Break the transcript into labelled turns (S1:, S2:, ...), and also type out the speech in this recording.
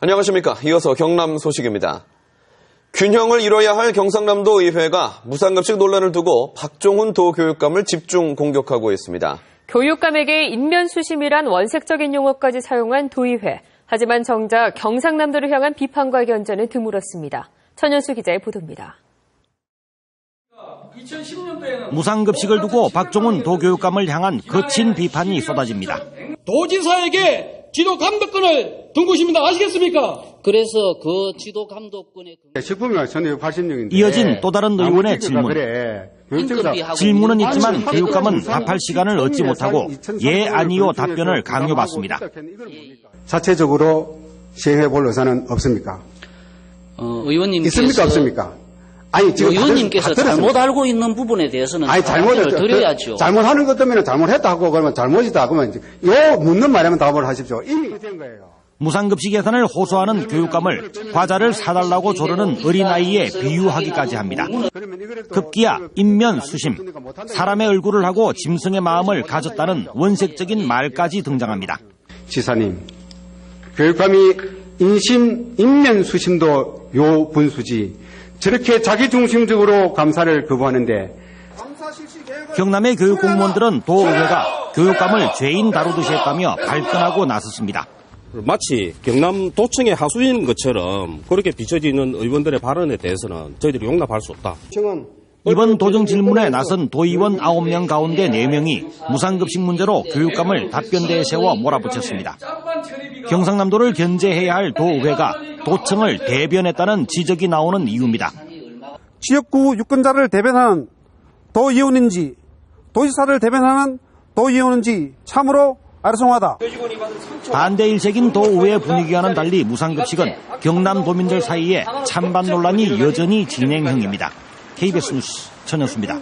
S1: 안녕하십니까. 이어서 경남 소식입니다. 균형을 이뤄야 할 경상남도 의회가 무상급식 논란을 두고 박종훈 도교육감을 집중 공격하고 있습니다.
S2: 교육감에게 인면수심이란 원색적인 용어까지 사용한 도의회. 하지만 정작 경상남도를 향한 비판과 견제는 드물었습니다. 천연수 기자의 보도입니다.
S3: 무상급식을 두고 박종훈 도교육감을 향한 거친 비판이 쏟아집니다.
S4: 도지사에게 지도 감독권을 둔 것입니다. 아시겠습니까?
S5: 그래서 그 지도 감독권의 근거-
S6: 식품이 전에 80년인데
S3: 이어진 또 다른 의원의 질문.
S6: 그래.
S3: 질문은 있지만
S5: 아니,
S3: 교육감은 답할 시간을 얻지 못하고 예 아니요 답변을 강요받습니다.
S6: 자체적으로 시행해 볼 의사는 없습니까?
S5: 어, 의원님께서
S6: 있습니까 없습니까? 아니 지금 다들-
S5: 의원님께서
S6: 다 들었습니다.
S5: 잘못 알고 있는 부분에 대해서는
S6: 아니 잘못했죠.
S5: 드려야죠.
S6: 잘못하는 것 때문에 잘못했다 하고 그러면 잘못이다 그러면 이제 요 묻는 말에만 답을 하십시오. 이미 된 거예요.
S3: 무상급식 예산을 호소하는 교육감을 과자를 사달라고 조르는 어린아이에 비유하기까지 합니다. 급기야 인면 수심. 사람의 얼굴을 하고 짐승의 마음을 가졌다는 원색적인 말까지 등장합니다.
S6: 지사님, 교육감이 인심, 인면 수심도 요 분수지 저렇게 자기중심적으로 감사를 거부하는데
S3: 경남의 교육 공무원들은 도의회가 교육감을 죄인 다루듯이 했다며 발끈하고 나섰습니다.
S7: 마치 경남 도청의 하수인 것처럼 그렇게 비춰지는 의원들의 발언에 대해서는 저희들이 용납할 수 없다.
S3: 이번 도정 질문에 나선 도의원 9명 가운데 4명이 무상급식 문제로 교육감을 답변대에 세워 몰아붙였습니다. 경상남도를 견제해야 할 도의회가 도청을 대변했다는 지적이 나오는 이유입니다.
S8: 지역구 유권자를 대변하는 도의원인지 도지사를 대변하는 도의원인지 참으로 아리송하다.
S3: 반대 일색인 도의회 분위기와는 달리 무상급식은 경남 도민들 사이에 찬반 논란이 여전히 진행형입니다. KBS 뉴스 천연수입니다.